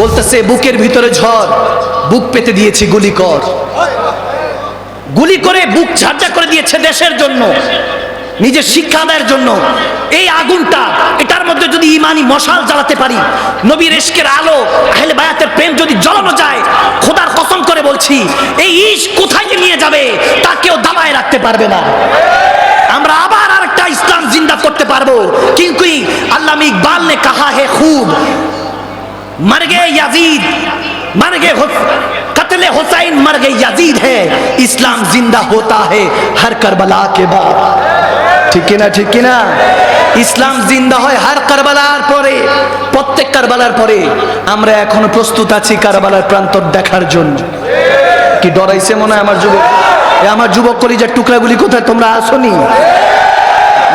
বলতেছে, বুকের ভিতরে ঝড়, বুক পেতে দিয়েছি গুলি কর। গুলি করে বুক ঝাঁঝা করে দিয়েছে দেশের জন্য, নিজের শিক্ষা আদায়ের জন্য। এই আগুনটা, এটার মধ্যে যদি ইমানি মশাল জ্বালাতে পারি, নবীর এশকের আলো, আহলে বায়াতের প্রেম যদি জ্বালানো যায়, খোদার কসম করে বলছি, এই ইস কোথায় নিয়ে যাবে, তা কেউ দাবায় রাখতে পারবে না। আমরা আবার আরেকটা ইসলাম জিন্দা করতে পারব। কিন্তু मर गए याजीद मर गए हुस- कत्ले हुसैन मर गए याजीद है इस्लाम जिंदा होता है हर करबला के बाद ঠিক কিনা ঠিক কিনা ইসলাম জিন্দা হয় হার কারবালার পরে প্রত্যেক কারবালার পরে আমরা এখনো প্রস্তুত আছি কারবালার প্রান্তর দেখার জন্য কি ডরাইছে মনে হয় আমার যুবক এ আমার যুবক কলিজার টুকরাগুলি কোথায় তোমরা আসনি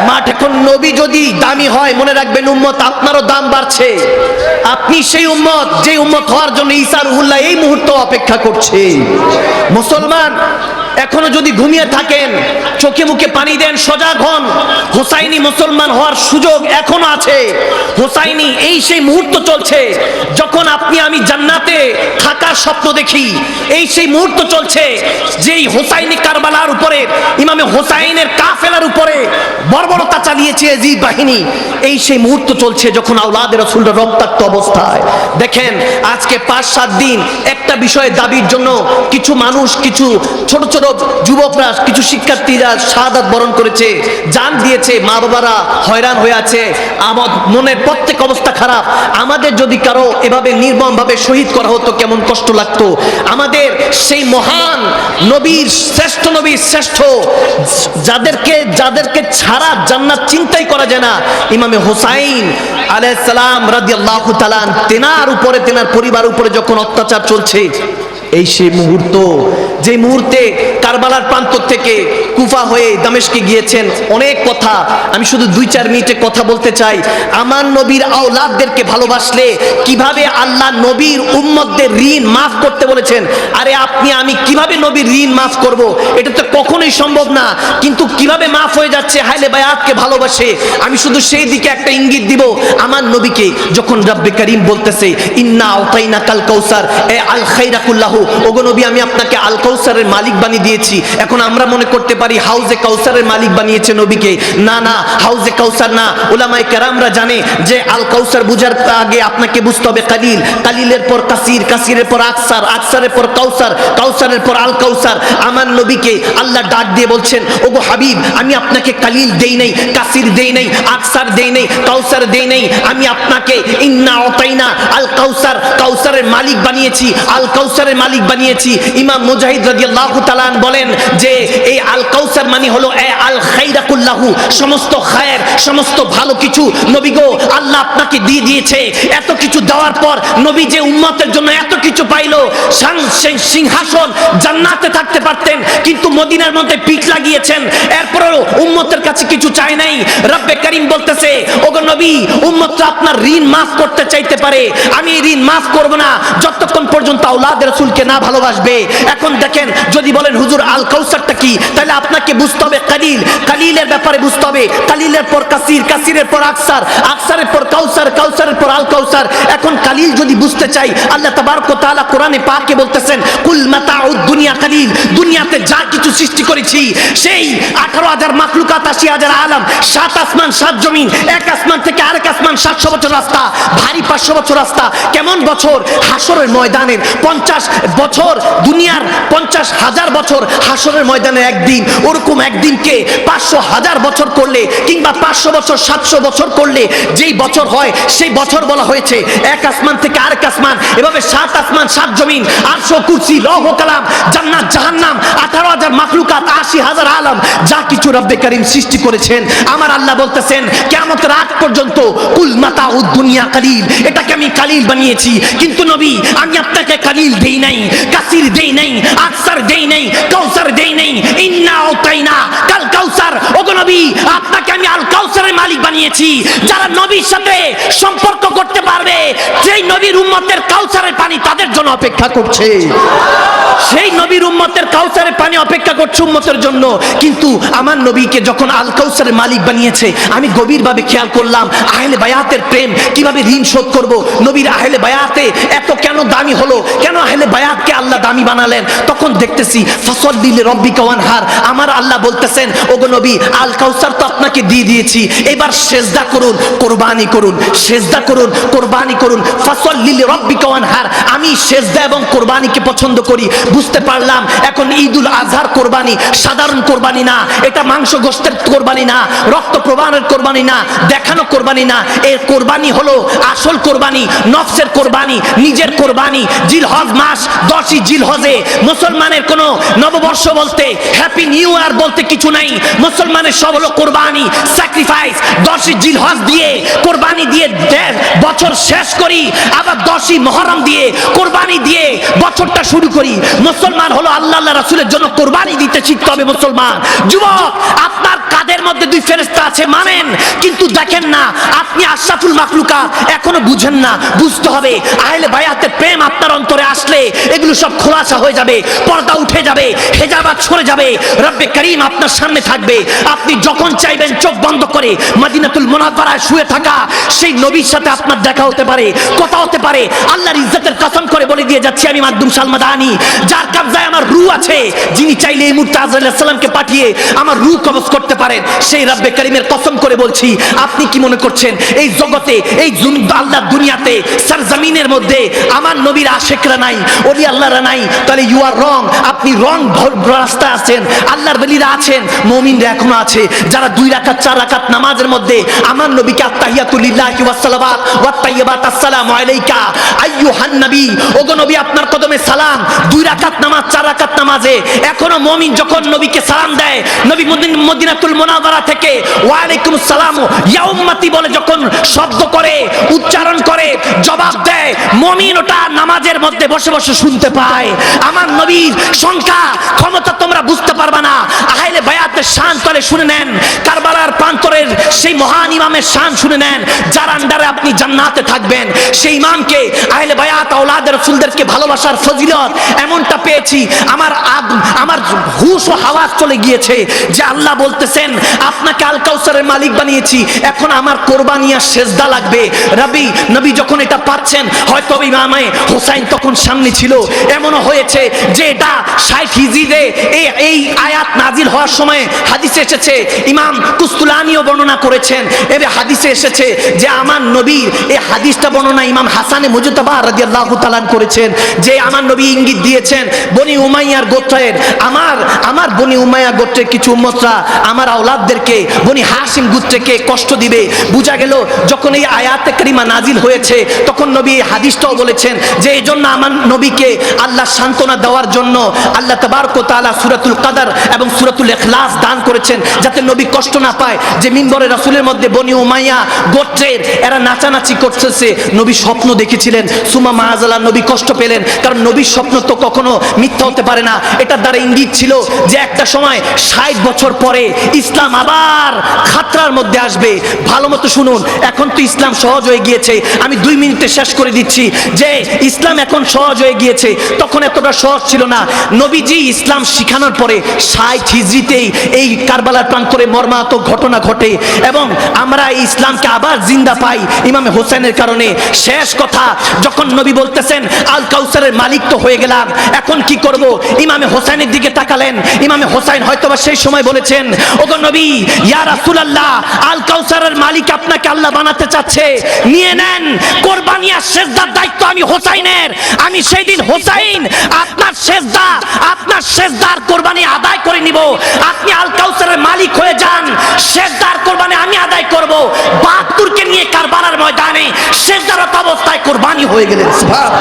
মাঠ এখন নবী যদি দামি হয়, মনে রাখবেন উম্মত, আপনারও দাম বাড়ছে। আপনি সেই উম্মত, যে উম্মত হওয়ার জন্য ইসার উল্লাহ এই মুহূর্ত অপেক্ষা করছে। মুসলমান এখনও যদি ঘুমিয়ে থাকেন, চোখে মুখে পানি দেন, সজাগ হন। হোসাইনি মুসলমান হওয়ার সুযোগ এখনও আছে। হোসাইনি, এই সেই মুহূর্ত চলছে, যখন আপনি আমি জান্নাতে থাকার স্বপ্ন দেখি, এই সেই মুহূর্ত চলছে, যেই হোসাইনি কারবালার উপরে, ইমামে হোসাইনের কাফেলার উপরে বর্বরতা চালিয়েছে জি বাহিনী, এই সেই মুহূর্ত চলছে যখন আওলাদের রসুলরা রক্তাক্ত অবস্থায়। দেখেন, আজকে পাঁচ সাত দিন একটা বিষয়ে দাবির জন্য কিছু মানুষ, কিছু ছোট ছোট যুবকরা, কিছু শিক্ষার্থীরা শাহাদাত বরণ করেছে, জান দিয়েছে, মা বাবারা হয়রান হয়ে আছে। আমার মনের প্রত্যেক অবস্থা খারাপ। আমাদের যদি কারও এভাবে নির্মম ভাবে শহীদ করা হতো, কেমন কষ্ট লাগতো। আমাদের সেই মহান নবীর, শ্রেষ্ঠ নবীর, শ্রেষ্ঠ যাদেরকে যাদেরকে ছাড়া জান্নাত চিন্তাই করা যায় না, ইমামে হোসাইন আলাইহিস সালাম রাদিয়াল্লাহু তাআলা তেনার উপরে, তেনার পরিবার উপরে যখন অত্যাচার চলছে এই সেই মুহূর্ত, যে মুহূর্তে কারবালার প্রান্ত থেকে কুফা হয়ে দামেশকে গিয়েছেন, অনেক কথা। আমি শুধু দুই, চার মিনিটে কথা বলতে চাই। আমার নবীর আওলাদদেরকে ভালোবাসলে কীভাবে আল্লাহ নবীর উম্মতদের ঋণ মাফ করতে বলেছেন? আরে আপনি, আমি কীভাবে নবীর ঋণ মাফ করব? এটা তো কখনোই সম্ভব না। কিন্তু কীভাবে মাফ হয়ে যাচ্ছে? হাইলে বায়াতকে ভালোবাসে। আমি শুধু সেই দিকে একটা ইঙ্গিত দিব। আমার নবীকে যখন রব্বে করিম বলতেছে, ইন্না আওতাইনা কাল কৌসার এ আল খাইরাকুল্লাহ ওগো নবী, আমি আপনাকে আল কৌসারের মালিক বানিয়ে দিয়েছি। এখন আমরা মনে করতে পারি হাউজে কাউসারের মালিক বানিয়েছে নবীকে। না না, হাউজে কাউসার না। ওলামাই কেরামরা জানে যে আল কাউসার বুঝার আগে আপনাকে বুঝতে হবে কালিল। কালিলের পর কাসির, কাসিরের পর আকসার, আকসারের পর কাউসার, কাউসারের পর আল কাউসার। আমার নবীকে আল্লাহ ডাক দিয়ে বলছেন, ওগো হাবিব, আমি আপনাকে কালিল দেই নাই, কাসির দেই নাই, আকসার দেই নাই, কাউসার দেই নাই। আমি আপনাকে ইন্না অতাইনা আল কাউসার, কাউসারের মালিক বানিয়েছি। আল কাউসারের মালিক বানিয়েছি। ইমাম মুজাহিদ রাজিয়াল্লাহ তালান বলেন যে এই আল কাউসার মানে হলো, এ আল খাইরাকুল্লাহু, সমস্ত খায়ের, সমস্ত ভালো কিছু নবী গো, আল্লাহ আপনাকে দিয়ে দিয়েছে। এত কিছু দেওয়ার পর নবী যে উম্মতের জন্য এত কিছু পাইলো সিংহাসন জান্নাতে থাকতে পারতেন, কিন্তু মদিনার মধ্যে পিঠ লাগিয়েছেন। এরপরও উম্মতের কাছে কিছু চায় নাই। রব্বে করিম বলতেছে, ওগো নবী উম্মতরা আপনার ঋণ মাফ করতে চাইতে পারে। আমি ঋণ মাফ করব না। যতক্ষণ পর্যন্ত আওলাদ রাসূলকে না ভালোবাসবে। এখন দেখেন, যদি বলেন, হুজুর আল কাউসারটা কি? তাহলে আপনাকে বুঝতে হবে কালিল। কালিলের ব্যাপারে বুঝতে হবে। কালিলের পর কাসির, কাসিরের পর আকসার, আকসারের পর কাউসার, কাউসারের পর আল কাউসার এখন কালিল যদি বুঝতে চাই আল্লাহ তাবারক তাআলা কোরআনে পাকে বলতেছেন, কুল মাতাউদ দুনিয়া কালিল। দুনিয়াতে যা কিছু সৃষ্টি করেছি, সেই আঠারো হাজার মাখলুকাত, আশি হাজার আলম, সাত আসমান, সাত জমিন, এক আসমান থেকে আরেক আসমান, সাতশো বছর রাস্তা, ভারী পাঁচশো বছর রাস্তা। কেমন বছর? হাসরের ময়দানের পঞ্চাশ বছর, দুনিয়ার পঞ্চাশ হাজার বছর হাসরের ময়দানে একদিন। ওরকম একদিনকে পাঁচশো হাজার বছর করলে কিংবা পাঁচশো বছর, সাতশো বছর করলে যেই বছর হয়, সেই বছর বলা হয়েছে। এক আসমান থেকে আরেক আসমান, এভাবে সাত আসমান, সাত জমিন আটশো কুরসি, লৌহ কালাম, জান্নাত, জাহান্নাম, আঠারো হাজার মাখলুকাত, আশি হাজার আলম, যা কিছু রব্বে করিম সৃষ্টি করেছেন। আমার আল্লাহ বলতেছেন কেমতের আগ পর্যন্ত কুল মাতা দুনিয়া কালিল। এটাকে আমি কালিল বানিয়েছি। কিন্তু নবী, আমি আপনাকে কালিল দেই নাই, কাসির দেই নাই আকসার দেই নাই, কাউসার দেই নাই। ইন্না ওতাইনা কাল কাউসার, ওগো নবী, আপনাকে আমি আল কাউসারের মালিক বানিয়েছি। যারা নবীর সাথে সম্পর্ক করতে পারবে, যেই নবীর উম্মতের কাউসারের পানি তাদের জন্য অপেক্ষা করছে। সেই নবীর উম্মতের কাউসারের পানি অপেক্ষা করছে উম্মতের জন্য। কিন্তু আমার নবীকে যখন আল কাউসারের মালিক বানিয়েছে, আমি গভীরভাবে খেয়াল করলাম, আহলে বায়াতের প্রেম কীভাবে ঋণ শোধ করব? নবীর আহলে বায়াতে এত কেন দামি হলো? কেন আহলে বায়াতকে আল্লাহ দামি বানালেন? তখন দেখতেছি ফসল দিলে রব্বি হার আমার আল্লাহ বলতেছেন, ওগো নবী, আল কাউসার তো আপনাকে দিয়ে দিয়েছি। এবার সেজদা করুন, কোরবানি করুন, সেজদা করুন, কোরবানি করুন। ফসল লিলে রব্বি হার আমি সেজদা এবং কোরবানিকে পছন্দ করি। বুঝতে পারলাম, এখন ঈদুল আজহার কোরবানি সাধারণ কোরবানি না। এটা মাংস গোস্তের কোরবানি না, রক্ত প্রবাহের কোরবানি না, দেখানো কোরবানি না। এর কোরবানি হলো আসল কোরবানি, নফসের কোরবানি, নিজের কোরবানি। জিলহজ মাস, দশই জিলহজে মুসলমানের কোনো নববর্ষ বলতে হ্যাপি নিউ ইয়ার বলতে কিছু নাই। মুসলমানের সব হলো কোরবানি স্যাক্রিফাইস দশই জিলহজ দিয়ে, কোরবানি দিয়ে বছর শেষ করি, আবার দশই মহরম দিয়ে, কোরবানি দিয়ে বছরটা শুরু করি। মুসলমান হলো আল্লাহ আল্লাহ রাসূলের জন্য কোরবানি দিতে শিখতে হবে মুসলমান। যুবক, আপনার কাদের মধ্যে দুই ফেরেশতা আছে মানেন? কিন্তু দেখেন না, আপনি আশরাফুল মাখলুকা এখনও বুঝেন না, বুঝতে হবে। আহলে বায়াতে প্রেম আপনার অন্তরে আসলে, এগুলো সব খোলাসা হয়ে যাবে, পর্দা উঠে যাবে হেজাবাত সরে যাবে। রব্বে করিম আপনার সামনে থাকবে। আপনি যখন চাইবেন চোখ বন্ধ করে মদিনাতুল মুনাফারায় শুয়ে থাকা, সেই নবীর সাথে আপনার দেখা হতে পারে, কথা হতে পারে। আল্লাহর ইজ্জতের কসম করে বলে দিয়ে যাচ্ছি, আমি মাদ্দুম সালমাদানি। যার কবজায় আমার রু আছে, যিনি চাইলে এই মুহূর্তে আজরাইল সালামকে পাঠিয়ে আমার রু কবজ করতে পারেন। সেই রব্বে করিমের কসম করে বলছি, আপনি কি মনে করছেন, এই জগতে, এই আল্লাহর দুনিয়াতে, সরজমিনের মধ্যে আমার নবীর আশেকরা নাই ওলি আল্লাহরা নাই? তাহলে ইউ আর রং আপনি রং রাস্তা আছেন। আল্লাহর বলিরা আছেন, মমিনরা এখনও আছে। যারা দুই রাকাত, চার রাকাত নামাজের মধ্যে আমার নবীকে আসসালামু আলাইকা। আইয়ুহান নবী নবী, আপনার কদমে সালাম। দুই নামাজ, চার নামাজে। এখনও মমিন যখন নবীকে সালাম দেয়, নবী মদিন- মদিনাতুল থেকে সালাম, ইয়া উম্মতি বলে যখন শব্দ করে, উচ্চারণ করে, জবাব দেয়, মমিন ওটা নামাজের মধ্যে বসে বসে শুনতে পায়। আমার নবীর সংখ্যা, ক্ষমতা তোমরা বুঝতে পারবা না। I আহাইলে বায়াতের শান তলে শুনে নেন। কারবালার প্রান্তরের সেই মহান ইমামের শান শুনে নেন, যার আন্ডারে আপনি জান্নাতে থাকবেন। সেই ইমামকে, আহলে বায়াত আওলাদের রসুলদেরকে ভালোবাসার ফজিলত এমনটা পেয়েছি, আমার আমার হুশ ও হাওয়াজ চলে গিয়েছে যে আল্লাহ বলতেছেন, আপনাকে আল কাউসারের মালিক বানিয়েছি, এখন আমার কোরবানি আর সেজদা লাগবে। রবি, নবী যখন এটা পাচ্ছেন হয়তো ইমামে হোসাইন তখন সামনে ছিল। এমনও হয়েছে যে এটা ষাট হিজিরে এই আয়াত নাজিল হওয়ার সময় হাদিসে এসেছে, ইমাম কুস্তুলানিও বর্ণনা করেছেন। এবে হাদিসে এসেছে যে আমার নবীর এই হাদিসটা বর্ণনা ইমাম হাসানে মুজতাবা রাদিয়াল্লাহু তাআলা করেছেন, যে আমার নবী ইঙ্গিত দিয়েছেন, বনি উমাইয়ার গোত্রের আমার আমার বনি উমাইয়া গোত্রের কিছু উম্মতরা আমার আওলাদদেরকে, বনি হাসিম গোত্রকে কষ্ট দিবে। বুঝা গেল, যখন এই আয়াতে করিমা নাজিল হয়েছে, তখন নবী এই হাদিসটাও বলেছেন যে এই জন্য আমার নবীকে আল্লাহ সান্ত্বনা দেওয়ার জন্য আল্লাহ তাবারক ও তাআলা সূরাতুল কাদার এবং সূরাতুল ইখলাস দান করেছেন যাতে নবী কষ্ট না পায়। যে মিম্বরে রাসূলের মধ্যে বনি উমাইয়া গোত্রের, এরা নাচানাচি করতেছে। নবী স্বপ্ন দেখেছিলেন, সুমা মাহাজালা নবী কষ্ট পেলেন, কারণ নবীর স্বপ্ন তো কখনো মিথ্যা হতে পারে না। এটার দ্বারা ইঙ্গিত ছিল যে একটা সময় ষাট বছর পরে ইসলাম আবার খাতরার মধ্যে আসবে। ভালো মতো শুনুন, এখন তো ইসলাম সহজ হয়ে গিয়েছে। আমি দুই মিনিটে শেষ করে দিচ্ছি যে ইসলাম এখন সহজ হয়ে গিয়েছে। তখন এতটা সহজ ছিল না। নবীজি ইসলাম শিখানোর পরে ষাট হিজড়িতেই এই কারবালার প্রান্তরে মর্মাহত ঘটনা ঘটে এবং আমরা এই ইসলামকে আবার জিন্দা পাই ইমামে হোসেনের কারণে। শেষ কথা, যখন নবী বলতেছেন, আল কাউসারের মালিক তো হয়ে গেলাম, এখন কি করব? ইমামে হোসেনের দিকে তাকালেন। ইমামে হোসেন হয়তোবা সেই সময় বলেছেন, ওগো নবী, ইয়া রাসূলুল্লাহ, আল কাউসারের মালিক আপনাকে আল্লাহ বানাতে চাচ্ছে। নিয়ে নেন, কোরবানি আর সেজদার দায়িত্ব আমি হোসাইনের। আমি সেই দিন হোসাইন আপনার সেজদা, আপনার সেজদার কোরবানি আদায় করে নিব। আপনি আল কাউসারের মালিক হয়ে যান। সেজদার কোরবানি আমি আদায় করব। বাহাত্তরকে নিয়ে কারবালার ময়দানে সেজদারত অবস্থায় কোরবানি হয়ে গেলেন। সুবহান।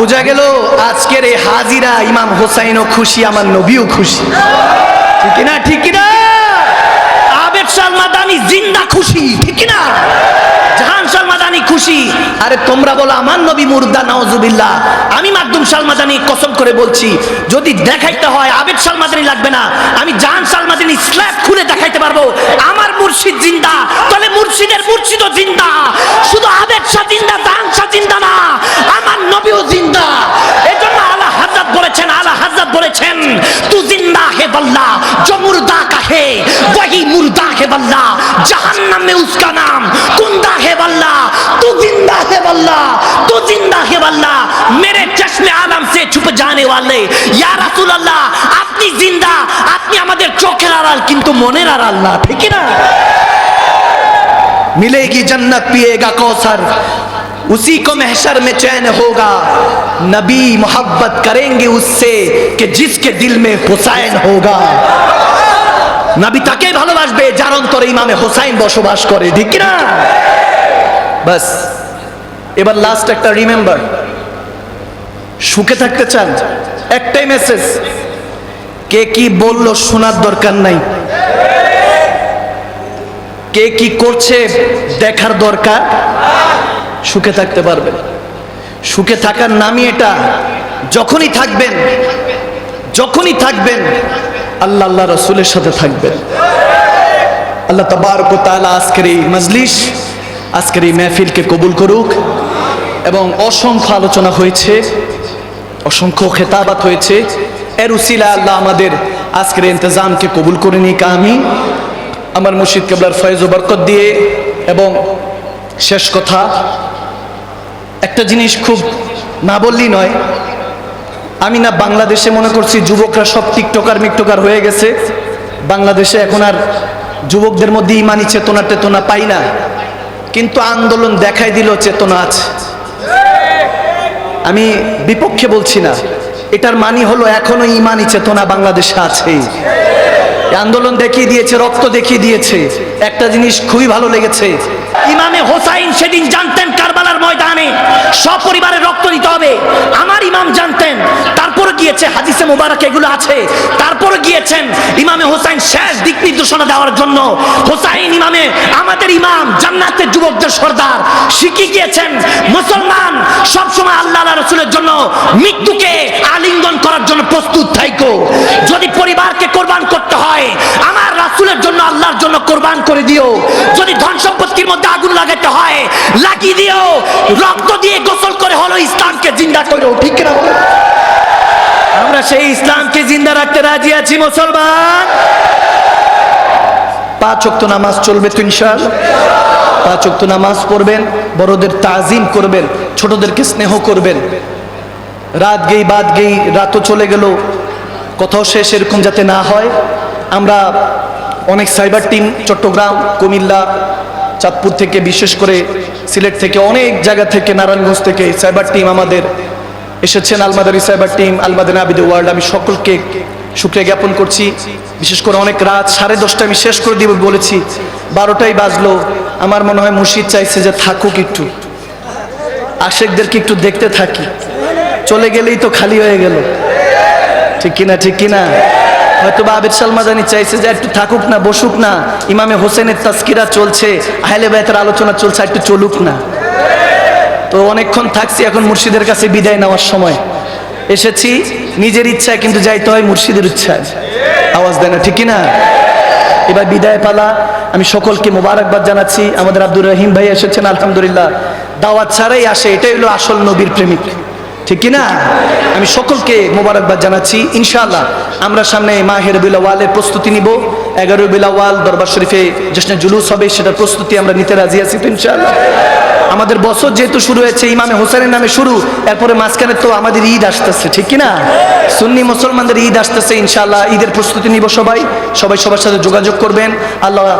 বোঝা গেল আজকের এই হাজিরা ইমাম হোসাইনও খুশি, আমার নবীও খুশি। ঠিক না ঠিক না আবেদ সালমাদানি জিন্দা খুশি, ঠিক না খুশি। আরে তোমরা বলো, আমার নবী মুর্দা আমি কসম করে বলছি, যদি দেখাইতে হয় লাগবে না, আমি দেখাইতে পারব, আমার তাহলে শুধু আবেদ না, আমার নবীও জিন্দা। এজন্য বলেছেন আলা হাজরত বলেছেন, তু জিন্দা হে বল্লা জো মুর্দা কা হে ওয়াহি মুর্দা হে বল্লা, জাহান্নাম মে উসকা নাম, কুন্দা হে বল্লা, তু জিন্দা হে বল্লা, তু জিন্দা হে বল্লা, মেরে চশমে আলম সে ছুপ জানে ওয়ালে, ইয়া রাসূল আপনি জিন্দা, আপনি আমাদের চোখের আড়াল, কিন্তু মনের আড়াল না, ঠিক না? মিলেগি জন্নত পিয়েগা কৌসার उसी को महशर में चैन होगा नबी मोहब्बत करेंगे उससे कि जिसके दिल में हुसैन होगा নবী তাকে ভালোবাসবে যার অন্তরে ইমামে হোসাইন বসবাস করে ঠিক না বাস এবার লাস্ট একটা রিমেম্বার সুখে থাকতে চান একটাই মেসেজ কে কি বললো শোনার দরকার নাই কে কি করছে দেখার দরকার সুখে থাকতে পারবেন। সুখে থাকার নামই এটা। যখনই থাকবেন যখনই থাকবেন, আল্লাহ আল্লাহ রসুলের সাথে থাকবেন। আল্লাহ তবারক তাআলা আজকের এই মজলিস, আজকের এই মেহফিলকে কবুল করুক এবং অসংখ্য আলোচনা হয়েছে, অসংখ্য খেতাবাত হয়েছে। এর উসিলা আল্লাহ আমাদের আজকের ইন্তজামকে কবুল করে নিক আমি আমার মুর্শিদ কেবলার ফয়েজ ও বরকত দিয়ে এবং শেষ কথা একটা জিনিস খুব না বললেই নয়। আমি না বাংলাদেশে মনে করছি যুবকরা সব টিকটকার মিকটকার হয়ে গেছে। বাংলাদেশে এখন আর যুবকদের মধ্যে ইমানি চেতনা টেতনা পাই না। কিন্তু আন্দোলন দেখাই দিল চেতনা আছে। আমি বিপক্ষে বলছি না। এটার মানি হলো এখনও ইমানি চেতনা বাংলাদেশে আছে। আন্দোলন দেখিয়ে দিয়েছে, রক্ত দেখিয়ে দিয়েছে। একটা জিনিস খুবই ভালো লেগেছে। ইমামে হোসাইন সেদিন জানতেন কারবালার ময়দানে সপরিবারে রক্ত দিতে হবে। আমার ইমাম জানতেন, তারপরে গিয়েছে হাদিসে মোবারক এগুলো আছে। তারপরে গিয়েছেন ইমামে হোসাইন শেষ দিক নির্দেশনা দেওয়ার জন্য। হোসাইন ইমামে, আমাদের ইমাম জান্নাতের যুবকদের সর্দার, শিখে গিয়েছেন মুসলমান সবসময় আল্লাহ রসুলের জন্য মৃত্যুকে আলিঙ্গন করার জন্য প্রস্তুত থাইকো। যদি পরিবারকে কোরবান করতে হয়, আমার জন্য কোরবান করে দিও। যদি ধন সম্পত্তির মধ্যে আগুন লাগাতে হয়, লাগিয়ে দিও। রক্ত দিয়ে গোসল করে হলো ইসলামকে জিন্দা করো ঠিক না আমরা সেই ইসলামকে জিন্দা রাখতে রাজি আছি, মুসলমান। পাঁচ ওয়াক্ত নামাজ চলবে তো ইনশাআল্লাহ। পাঁচ ওয়াক্ত নামাজ পড়বেন, বড়দের তাজিম করবেন, ছোটদেরকে স্নেহ করবেন। রাত গেই বাদ গেই রাতও চলে গেল, কোথাও শেষ এরকম যাতে না হয়। আমরা অনেক সাইবার টিম চট্টগ্রাম, কুমিল্লা, চাঁদপুর থেকে, বিশেষ করে সিলেট থেকে, অনেক জায়গা থেকে, নারায়ণগঞ্জ থেকে সাইবার টিম আমাদের এসেছেন, আলমাদারি সাইবার টিম আলমাদান আবিদ ওয়ার্ল্ড। আমি সকলকে শুক্রিয়া জ্ঞাপন করছি। বিশেষ করে অনেক রাত, সাড়ে দশটা আমি শেষ করে দিব বলেছি। বারোটাই বাজলো। আমার মনে হয় মুর্শিদ চাইছে যে থাকুক একটু। আশেকদেরকে একটু দেখতে থাকি। চলে গেলেই তো খালি হয়ে গেল। ঠিক কিনা ঠিক কিনা? হয়তো বা আবির সালমাদানি চাইছে যে একটু থাকুক না, বসুক না। ইমামে হোসেনের তাস্কিরা চলছে, আহলে বাইতের আলোচনা চলছে একটু চলুক না। তো অনেকক্ষণ থাকছি, এখন মুর্শিদের কাছে বিদায় নেওয়ার সময়। এসেছি, নিজের ইচ্ছায়, কিন্তু যাইতে হয় মুর্শিদের ইচ্ছায়। আওয়াজ দেয় না, ঠিক না? এবার বিদায় পালা। আমি সকলকে মোবারকবাদ জানাচ্ছি। আমাদের আব্দুর রহিম ভাই এসেছেন, আলহামদুলিল্লাহ। দাওয়াত ছাড়াই আসে, এটাই হলো আসল নবীর প্রেমিক। ঠিক কি না আমি সকলকে মোবারকবাদ জানাচ্ছি। ইনশাআল্লাহ, আমরা সামনে মাহের বিলাওয়ালের প্রস্তুতি নিব। এগারো বিলাওয়াল দরবার শরীফে জশ্নে জুলুস হবে, সেটার প্রস্তুতি আমরা নিতে রাজি আছি তো ইনশাআল্লাহ। আমাদের বছর যেহেতু শুরু হয়েছে, ইমামে হোসেনের নামে শুরু, এরপরে মাঝখানে তো আমাদের ঈদ আসতেছে, ঠিক কি না সুন্নি মুসলমানদের ঈদ আসতেছে ইনশাআল্লাহ, ঈদের প্রস্তুতি নিব সবাই। সবাই সবার সাথে যোগাযোগ করবেন। আল্লাহ